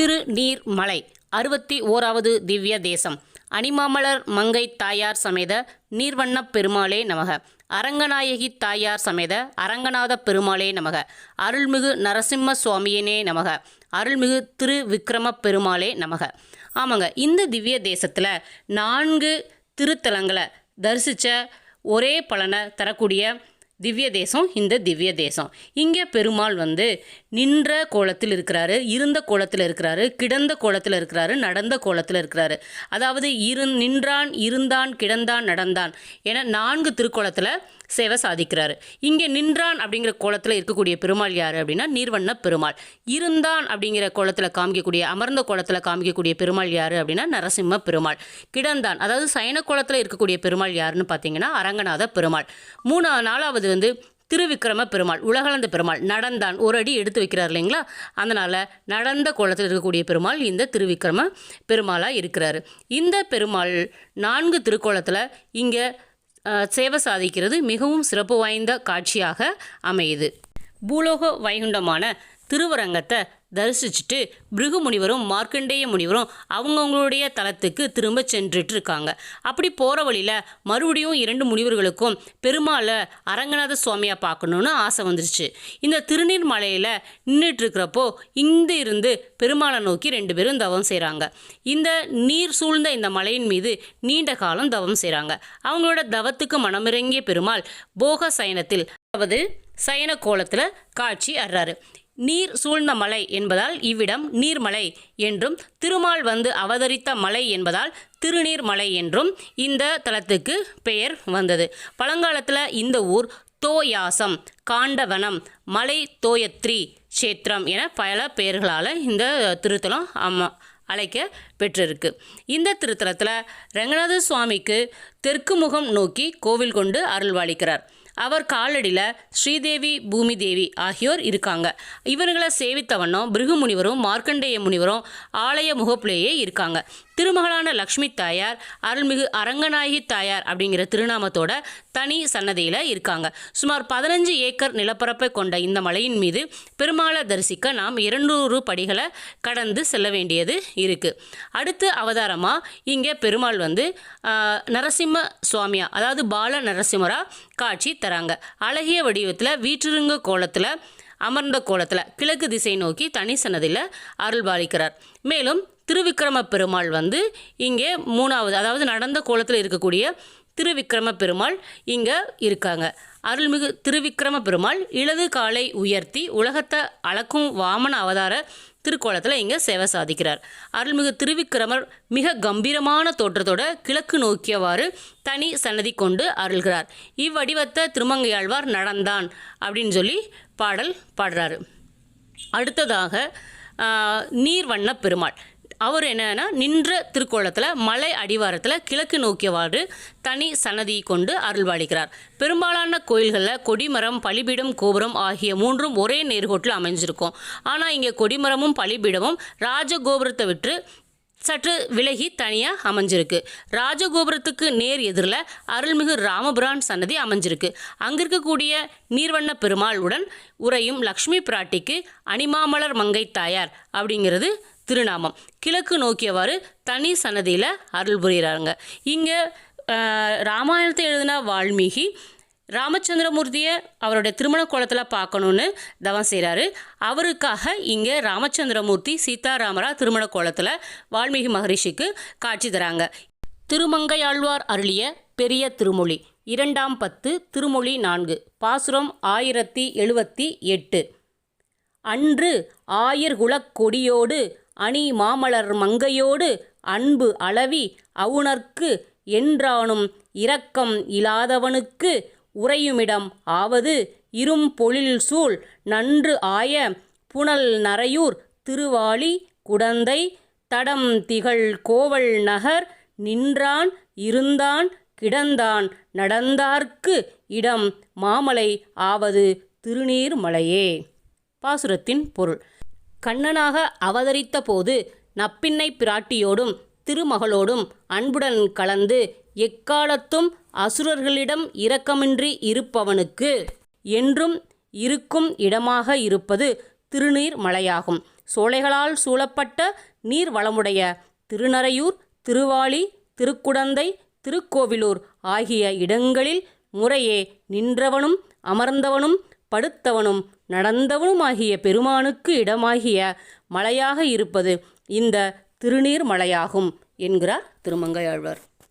திருநீர்மலை அறுபத்தி ஓராவது திவ்ய தேசம். அணிமாமலர் மங்கை தாயார் சமேத நீர்வண்ணப் பெருமாளே நமக. அரங்கநாயகி தாயார் சமேத அரங்கநாத பெருமாளே நமக. அருள்மிகு நரசிம்ம சுவாமியனே நமக. அருள்மிகு திரு விக்ரம பெருமாளே நமக. ஆமாங்க இந்த திவ்ய தேசத்தில் நான்கு திருத்தலங்களை தரிசித்த ஒரே பலனை தரக்கூடிய திவ்ய தேசம் இந்த திவ்ய தேசம் இங்கே பெருமாள் வந்து நின்ற கோலத்தில் இருக்கிறாரு இருந்த கோலத்தில் இருக்கிறாரு கிடந்த கோலத்தில் இருக்கிறாரு நடந்த கோலத்தில் இருக்கிறாரு. அதாவது இரு நின்றான் இருந்தான் கிடந்தான் நடந்தான் என நான்கு திருக்கோலத்தில் சேவை சாதிக்கிறாரு. இங்கே நின்றான் அப்படிங்கிற கோலத்தில் இருக்கக்கூடிய பெருமாள் யார் அப்படின்னா நீர்வண்ண பெருமாள். இருந்தான் அப்படிங்கிற கோலத்தில் காமிக்கக்கூடிய அமர்ந்த கோலத்தில் காமிக்கக்கூடிய பெருமாள் யார் அப்படின்னா நரசிம்ம பெருமாள். கிடந்தான் அதாவது சயன கோலத்தில் இருக்கக்கூடிய பெருமாள் யாருன்னு பார்த்தீங்கன்னா அரங்கநாத பெருமாள். மூணா நாலாவது வந்து திருவிக்கிரம பெருமாள் உலகளந்த பெருமாள் நடந்தான். ஒரு அடி எடுத்து வைக்கிறார் இல்லைங்களா? அதனால் நடந்த கோலத்தில் இருக்கக்கூடிய பெருமாள் இந்த திருவிக்கிரம பெருமாளாக இருக்கிறார். இந்த பெருமாள் நான்கு திருக்கோலத்தில் இங்கே சேவை சாதிக்கிறது மிகவும் சிறப்பு வாய்ந்த காட்சியாக அமையுது. பூலோக வைகுண்டமான திருவரங்கத்தை தரிசிச்சுட்டு பிருகு முனிவரும் மார்க்கண்டேய முனிவரும் அவங்கவுங்களுடைய தலத்துக்கு திரும்ப சென்றுட்டு இருக்காங்க அப்படி போகிற வழியில் மறுபடியும் இரண்டு முனிவர்களுக்கும் பெருமாளை அரங்கநாத சுவாமியாக பார்க்கணுன்னு ஆசை வந்துருச்சு. இந்த திருநீர் மலையில் நின்றுட்டு இருக்கிறப்போ இந்த இருந்து பெருமாளை நோக்கி ரெண்டு பேரும் தவம் செய்கிறாங்க இந்த நீர் சூழ்ந்த இந்த மலையின் மீது நீண்ட காலம் தவம் செய்கிறாங்க அவங்களோட தவத்துக்கு மனமிறங்கிய பெருமாள் போக சயனத்தில் அதாவது சயன கோலத்தில் காட்சி அர்றாரு. நீர் சூழ்ந்த மலை என்பதால் இவ்விடம் நீர்மலை என்றும் திருமால் வந்து அவதரித்த மலை என்பதால் திருநீர்மலை என்றும் இந்த தலத்துக்கு பெயர் வந்தது. பழங்காலத்தில் இந்த ஊர் தோயாசம் காண்டவனம் மலை தோயத்ரி கஷேத்திரம் என பல பெயர்களால் இந்த திருத்தலம் அம்மா அழைக்க பெற்றிருக்கு. இந்த திருத்தலத்தில் ரங்கநாத சுவாமிக்கு தெற்கு முகம் நோக்கி கோவில் கொண்டு அருள்வாளிக்கிறார். அவர் காலடியில் ஸ்ரீதேவி பூமி தேவி ஆகியோர் இருக்காங்க. இவர்களை சேவித்த வண்ணம் பிருகு முனிவரும் மார்க்கண்டேய முனிவரும் ஆலய முகப்புலேயே இருக்காங்க. திருமகளான லக்ஷ்மி தாயார் அருள்மிகு அரங்கநாயகி தாயார் அப்படிங்கிற திருநாமத்தோட தனி சன்னதியில் இருக்காங்க. சுமார் பதினஞ்சு ஏக்கர் நிலப்பரப்பை கொண்ட இந்த மலையின் மீது பெருமாளை தரிசிக்க நாம் இருநூறு படிகளை கடந்து செல்ல வேண்டியது இருக்குது அடுத்து அவதாரமாக இங்கே பெருமாள் வந்து நரசிம்ம சுவாமியா அதாவது பால நரசிம்மரா காட்சி தராங்க. அழகிய வடிவத்தில் வீற்றிருங்க கோலத்தில் அமர்ந்த கோலத்தில் கிழக்கு திசை நோக்கி தனி சன்னதியில் அருள்பாலிக்கிறார் மேலும் திருவிக்ரம பெருமாள் வந்து இங்கே மூணாவது அதாவது நடந்த கோலத்தில் இருக்கக்கூடிய திருவிக்ரம பெருமாள் இங்கே இருக்காங்க. அருள்மிகு திருவிக்ரம பெருமாள் இடது காலை உயர்த்தி உலகத்தை அளக்கும் வாமன அவதார திருக்கோலத்தில் இங்கே சேவை சாதிக்கிறார். அருள்மிகு திருவிக்கிரமர் மிக கம்பீரமான தோற்றத்தோட கிழக்கு நோக்கியவாறு தனி சன்னதி கொண்டு அருள்கிறார். இவ்வடிவத்தை திருமங்கையாழ்வார் நடந்தான் அப்படின்னு சொல்லி பாடல் பாடுறாரு. அடுத்ததாக நீர்வண்ண பெருமாள். அவர் என்னன்னா நின்ற திருக்கோலத்தில் மலை அடிவாரத்தில் கிழக்கு நோக்கியவாறு தனி சன்னதி கொண்டு அருள்வாளிக்கிறார் பெரும்பாலான கோயில்களில் கொடிமரம் பலிபீடம் கோபுரம் ஆகிய மூன்றும் ஒரே நேர்கோட்டில் அமைஞ்சிருக்கும். ஆனால் இங்கே கொடிமரமும் பலிபீடமும் ராஜகோபுரத்தை விட்டு சற்று விலகி தனியாக அமைஞ்சிருக்கு. ராஜகோபுரத்துக்கு நேர் எதிரில் அருள்மிகு ராமபுரான் சன்னதி அமைஞ்சிருக்கு. அங்கே இருக்கக்கூடிய நீர்வண்ண பெருமாள் உடன் உறையும் லக்ஷ்மி பிராட்டிக்கு அணிமாமலர் மங்கை தாயார் அப்படிங்கிறது திருநாமம். கிழக்கு நோக்கியவாறு தனி சன்னதியில் அருள் புரிகிறாங்க இங்கே ராமாயணத்தை எழுதின வால்மீகி ராமச்சந்திரமூர்த்தியை அவருடைய திருமண கோலத்தில் பார்க்கணுன்னு தவம் செய்கிறாரு அவருக்காக இங்கே ராமச்சந்திரமூர்த்தி சீதாராமரா திருமண கோலத்தில் வால்மீகி மகரிஷிக்கு காட்சி தராங்க. திருமங்கையாழ்வார் அருளிய பெரிய திருமொழி. இரண்டாம் பத்து திருமொழி நான்கு பாசுரம் ஆயிரத்தி எழுபத்தி எட்டு. அன்று ஆயர்குலக் கொடியோடு அணி மாமலர் மங்கையோடு அன்பு அளவி அவுணர்க்கு என்றானும் இரக்கம் இலாதவனுக்கு உறையுமிடம் ஆவது இரும் பொழில் சூழ் நன்று ஆய புனல் நரையூர் திருவாளி குடந்தை தடம் திகழ் கோவல் நகர் நின்றான் இருந்தான் கிடந்தான் நடந்தார்க்கு இடம் மாமலை ஆவது திருநீர்மலையே. பாசுரத்தின் பொருள். கண்ணனாக அவதரித்த போது நப்பின்னை பிராட்டியோடும் திருமகளோடும் அன்புடன் கலந்து எக்காலத்தும் அசுரர்களிடம் இரக்கமின்றி இருப்பவனுக்கு என்றும் இருக்கும் இடமாக இருப்பது திருநீர் மலையாகும். சோலைகளால் சூழப்பட்ட நீர் வளமுடைய திருநறையூர் திருவாளி திருக்குடந்தை திருக்கோவிலூர் ஆகிய இடங்களில் முறையே நின்றவனும் அமர்ந்தவனும் படுத்தவனும் நடந்தவனுமாகிய பெருமானுக்கு இடமாகிய மலையாக இருப்பது இந்த திருநீர் மலையாகும் என்கிறார் திருமங்கையாழ்வார்.